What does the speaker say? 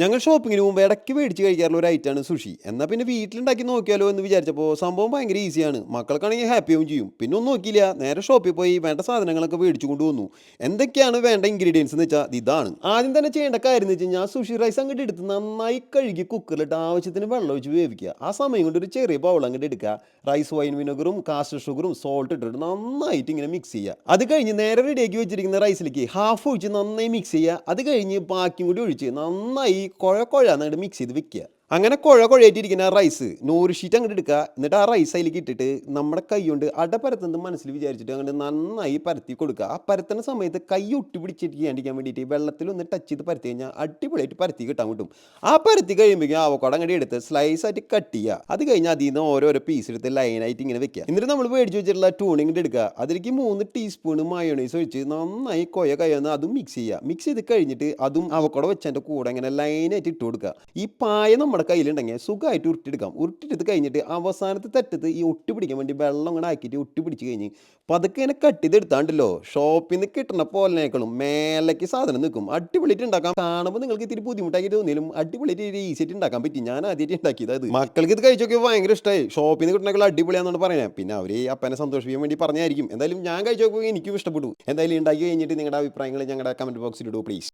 ഞങ്ങൾ ഷോപ്പിങ്ങിന് മുമ്പ് ഇടയ്ക്ക് മേടിച്ച് കഴിക്കാറുള്ള ഒരു ഐറ്റമാണ് സുഷി എന്നാൽ പിന്നെ വീട്ടിലുണ്ടാക്കി നോക്കിയാലോ എന്ന് വിചാരിച്ചപ്പോൾ സംഭവം ഭയങ്കര ഈസിയാണ് മക്കൾക്കാണെങ്കിൽ ഹാപ്പിയും ചെയ്യും. പിന്നെ ഒന്നും നോക്കിയില്ല. നേരെ ഷോപ്പിൽ പോയി വേണ്ട സാധനങ്ങളൊക്കെ മേടിച്ചു കൊണ്ടുവന്നു. എന്തൊക്കെയാണ് വേണ്ട ഇൻഗ്രീഡിയൻസ് എന്ന് വെച്ചാൽ ഇതാണ്. ആദ്യം തന്നെ ചെയ്യേണ്ട കാര്യം എന്ന് വെച്ച് കഴിഞ്ഞാൽ സുഷി റൈസ് അങ്ങോട്ട് എടുത്ത് നന്നായി കഴുകി കുക്കറിലിട്ട് ആവശ്യത്തിന് വെള്ളം ഒഴിച്ച് വേവിക്കുക. ആ സമയം കൊണ്ട് ഒരു ചെറിയ ബൗൾ അങ്ങോട്ട് എടുക്കുക. റൈസ് വൈൻ വിനെഗറും കാസ്റ്റർ ഷുഗറും സോൾട്ട് ഇട്ടിട്ട് നന്നായിട്ട് ഇങ്ങനെ മിക്സ് ചെയ്യുക. അത് കഴിഞ്ഞ് നേരെ റെഡിയാക്കി വെച്ചിരിക്കുന്ന റൈസിലേക്ക് ഹാഫ് ഒഴിച്ച് നന്നായി മിക്സ് ചെയ്യുക. അത് കഴിഞ്ഞ് ബാക്കിയും കൂടി ഒഴിച്ച് നന്നായി കുഴ കുഴ എന്നിട്ട് മിക്സ് ചെയ്ത് വെക്കുക അങ്ങനെ കുഴ കുഴയായിട്ടിരിക്കുന്ന ആ റൈസ് നൂറ് ഷീറ്റ് അങ്ങോട്ട് എടുക്കുക. എന്നിട്ട് ആ റൈസ് അതിലേക്ക് ഇട്ടിട്ട് നമ്മുടെ കൈ കൊണ്ട് അട പരത്തുന്നത് മനസ്സിൽ വിചാരിച്ചിട്ട് അങ്ങോട്ട് നന്നായി പരത്തി കൊടുക്കുക. ആ പരത്തുന്ന സമയത്ത് കൈ ഒട്ടി പിടിച്ചിരിക്കാണ്ടിരിക്കാൻ വേണ്ടിയിട്ട് വെള്ളത്തിൽ ഒന്ന് ടച്ച് ചെയ്ത് പരത്തി കഴിഞ്ഞാൽ അടിപൊളിയായിട്ട് പരത്തി കിട്ടാൻ കിട്ടും. ആ പരത്തി കഴിയുമ്പോഴേക്കും ആവക്കോട അങ്ങോട്ട് എടുത്ത് സ്ലൈസ് ആയിട്ട് കട്ട് ചെയ്യുക. അത് കഴിഞ്ഞാൽ അതിൽ നിന്ന് ഓരോരോ പീസ് എടുത്ത് ലൈനായിട്ട് ഇങ്ങനെ വെക്കുക. എന്നിട്ട് നമ്മൾ മേടിച്ച് വെച്ചിട്ടുള്ള ടൂണിങ് എടുക്കുക. അതിലേക്ക് മൂന്ന് ടീസ്പൂൺ മയോണൈസ് ഒഴിച്ച് നന്നായി കൊയ കയ്യെന്ന് അതും മിക്സ് ചെയ്യുക. മിക്സ് ചെയ്ത് കഴിഞ്ഞിട്ട് അതും അവക്കോട വെച്ചതിന്റെ കൂടെ ഇങ്ങനെ ലൈനായിട്ട് ഇട്ട് കൊടുക്കുക. ഈ പായ നമ്മുടെ കയ്യിലുണ്ടെങ്കിൽ സുഖമായിട്ട് ഉരുട്ടിയെടുക്കാം. ഉരുട്ടിയെടുത്ത് കഴിഞ്ഞിട്ട് അവസാനത്തെ തെറ്റത്ത് ഈ ഒട്ടി പിടിക്കാൻ വേണ്ടി വെള്ളം ഇങ്ങനെ ആക്കിയിട്ട് ഒട്ടി പിടിച്ച് കഴിഞ്ഞ് പതുക്കെ ഇങ്ങനെ കട്ട് ഷോപ്പിൽ നിന്ന് കിട്ടുന്ന പോലിനേക്കാളും മേലേക്ക് സാധനം നിൽക്കും. അടിപൊളിയിട്ട് ഉണ്ടാക്കാം കാണുമ്പോൾ നിങ്ങൾക്ക് ഇത്തിരി ബുദ്ധിമുട്ടാക്കി തോന്നിയാലും അടിപൊളിയായിട്ട് ഈസി ആയിട്ട് ഉണ്ടാക്കാൻ പറ്റി. ഞാൻ ആദ്യമായിട്ട് ഉണ്ടാക്കിയത് അത്. മക്കൾക്ക് ഇത് കഴിച്ചൊക്കെ ഭയങ്കര ഇഷ്ടമായി. ഷോപ്പിൽ നിന്ന് കിട്ടുന്നേക്കാൾ അടിപൊളിയാണെന്നാണ് പറയുന്നത്. പിന്നെ അവർ അപ്പനെ സന്തോഷിപ്പിക്കാൻ വേണ്ടി പറഞ്ഞായിരിക്കും. എന്തായാലും ഞാൻ കഴിച്ചൊക്കെ എനിക്കും ഇഷ്ടപ്പെട്ടു. എന്തായാലും ഉണ്ടാക്കി കഴിഞ്ഞിട്ട് നിങ്ങളുടെ അഭിപ്രായങ്ങൾ ഞങ്ങളുടെ കമന്റ് ബോക്സിൽ ഇടൂ പ്ലീസ്